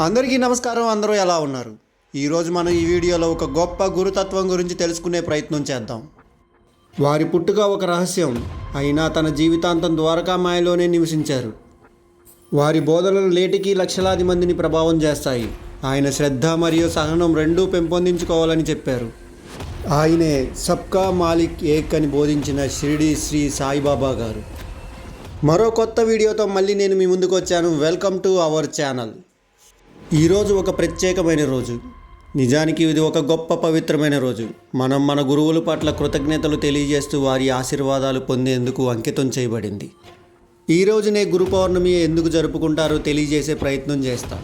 అందరికీ నమస్కారం అందరూ ఎలా ఉన్నారు? ఈరోజు మనం ఈ వీడియోలో ఒక గొప్ప గురుతత్వం గురించి తెలుసుకునే ప్రయత్నం చేద్దాం. వారి పుట్టుక ఒక రహస్యం అయినా తన జీవితాంతం ద్వారకామాయలోనే నివసించారు. వారి బోధనలు లేటికి లక్షలాది మందిని ప్రభావం చేస్తాయి. ఆయన శ్రద్ధ మరియు సహనం రెండూ పెంపొందించుకోవాలని చెప్పారు. ఆయనే సబ్కా మాలిక్ ఏక్ అని బోధించిన షిరిడి శ్రీ సాయిబాబా గారు. మరో కొత్త వీడియోతో మళ్ళీ నేను మీ ముందుకు వచ్చాను. Welcome to our channel. ఈరోజు ఒక ప్రత్యేకమైన రోజు. నిజానికి ఇది ఒక గొప్ప పవిత్రమైన రోజు. మనం మన గురువుల పట్ల కృతజ్ఞతలు తెలియజేస్తూ వారి ఆశీర్వాదాలు పొందేందుకు అంకితం చేయబడింది. ఈ రోజునే గురు పౌర్ణమి ఎందుకు జరుపుకుంటారో తెలియజేసే ప్రయత్నం చేస్తాం.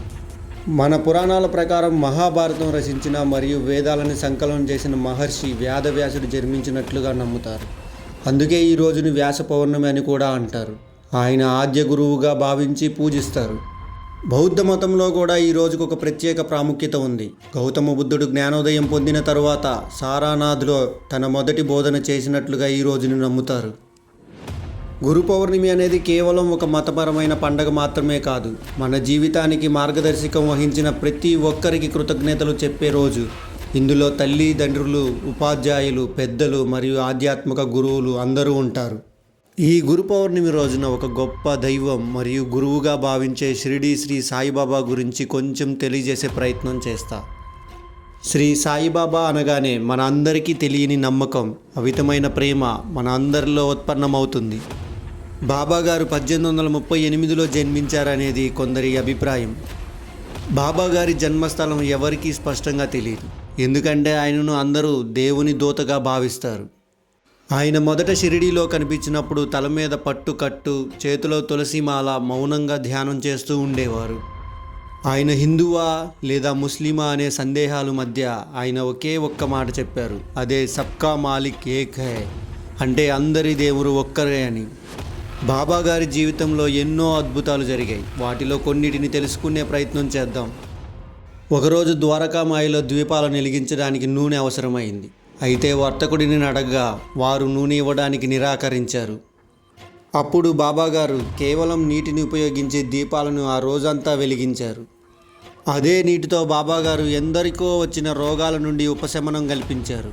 మన పురాణాల ప్రకారం మహాభారతం రచించిన మరియు వేదాలను సంకలనం చేసిన మహర్షి వ్యాధవ్యాసుడు జన్మించినట్లుగా నమ్ముతారు. అందుకే ఈ రోజుని వ్యాస పౌర్ణమి అని కూడా అంటారు. ఆయన ఆద్య గురువుగా భావించి పూజిస్తారు. బౌద్ధ మతంలో కూడా ఈ రోజుకు ఒక ప్రత్యేక ప్రాముఖ్యత ఉంది. గౌతమ బుద్ధుడు జ్ఞానోదయం పొందిన తరువాత సారానాథ్లో తన మొదటి బోధన చేసినట్లుగా ఈ రోజును నమ్ముతారు. గురు పౌర్ణమి అనేది కేవలం ఒక మతపరమైన పండగ మాత్రమే కాదు మన జీవితానికి మార్గదర్శకం వహించిన ప్రతి ఒక్కరికి కృతజ్ఞతలు చెప్పే రోజు. ఇందులో తల్లిదండ్రులు ఉపాధ్యాయులు పెద్దలు మరియు ఆధ్యాత్మిక గురువులు అందరూ ఉంటారు. ఈ గురు పౌర్ణమి రోజున ఒక గొప్ప దైవం మరియు గురువుగా భావించే షిరిడి శ్రీ సాయిబాబా గురించి కొంచెం తెలియజేసే ప్రయత్నం చేస్తా. శ్రీ సాయిబాబా అనగానే మన అందరికీ తెలియని నమ్మకం అమితమైన ప్రేమ మన అందరిలో ఉత్పన్నమవుతుంది. బాబా గారు పద్దెనిమిది వందల ముప్పై ఎనిమిదిలో జన్మించారనేది కొందరి అభిప్రాయం. బాబా గారి జన్మస్థలం ఎవరికీ స్పష్టంగా తెలియదు ఎందుకంటే ఆయనను అందరూ దేవుని దూతగా భావిస్తారు. ఆయన మొదట షిరిడీలో కనిపించినప్పుడు తల మీద పట్టు కట్టు చేతిలో తులసిమాల మౌనంగా ధ్యానం చేస్తూ ఉండేవారు. ఆయన హిందువా లేదా ముస్లిమా అనే సందేహాలు మధ్య ఆయన ఒకే ఒక్క మాట చెప్పారు. అదే సబ్కా మాలిక్ ఏక్ హే. అంటే అందరి దేవుడు ఒక్కరే అని. బాబా గారి జీవితంలో ఎన్నో అద్భుతాలు జరిగాయి. వాటిలో కొన్నిటిని తెలుసుకునే ప్రయత్నం చేద్దాం. ఒకరోజు ద్వారకామాయిలో ద్వీపాలను వెలిగించడానికి నూనె అవసరమైంది. అయితే వర్తకుడిని అడగగా వారు నూనె ఇవ్వడానికి నిరాకరించారు. అప్పుడు బాబాగారు కేవలం నీటిని ఉపయోగించి దీపాలను ఆ రోజంతా వెలిగించారు. అదే నీటితో బాబాగారు ఎందరికో వచ్చిన రోగాల నుండి ఉపశమనం కల్పించారు.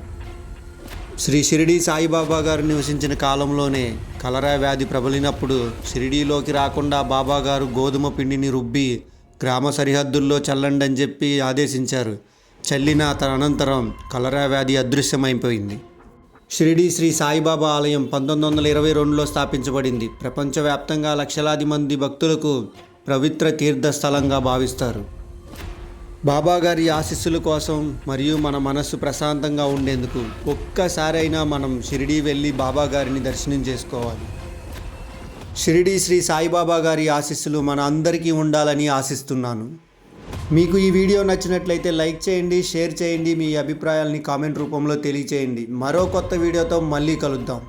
శ్రీ షిరిడి సాయిబాబా గారు నివసించిన కాలంలోనే కలరా వ్యాధి ప్రబలినప్పుడు షిరిడీలోకి రాకుండా బాబాగారు గోధుమ పిండిని రుబ్బి గ్రామ సరిహద్దుల్లో చల్లండి అని చెప్పి ఆదేశించారు. చల్లిన తదనంతరం కలరా వ్యాధి అదృశ్యమైపోయింది. షిరిడి శ్రీ సాయిబాబా ఆలయం పంతొమ్మిది వందల ఇరవై రెండులో స్థాపించబడింది. ప్రపంచవ్యాప్తంగా లక్షలాది మంది భక్తులకు పవిత్ర తీర్థస్థలంగా భావిస్తారు. బాబాగారి ఆశీస్సుల కోసం మరియు మన మనస్సు ప్రశాంతంగా ఉండేందుకు ఒక్కసారైనా మనం షిరిడి వెళ్ళి బాబా గారిని దర్శనం చేసుకోవాలి. షిరిడి శ్రీ సాయిబాబా గారి ఆశీస్సులు మన అందరికీ ఉండాలని ఆశిస్తున్నాను. మీకు ఈ వీడియో నచ్చినట్లయితే లైక్ చేయండి షేర్ చేయండి మీ అభిప్రాయాల్ని కామెంట్ రూపంలో తెలియచేయండి. మరో కొత్త వీడియోతో మళ్ళీ కలుద్దాం.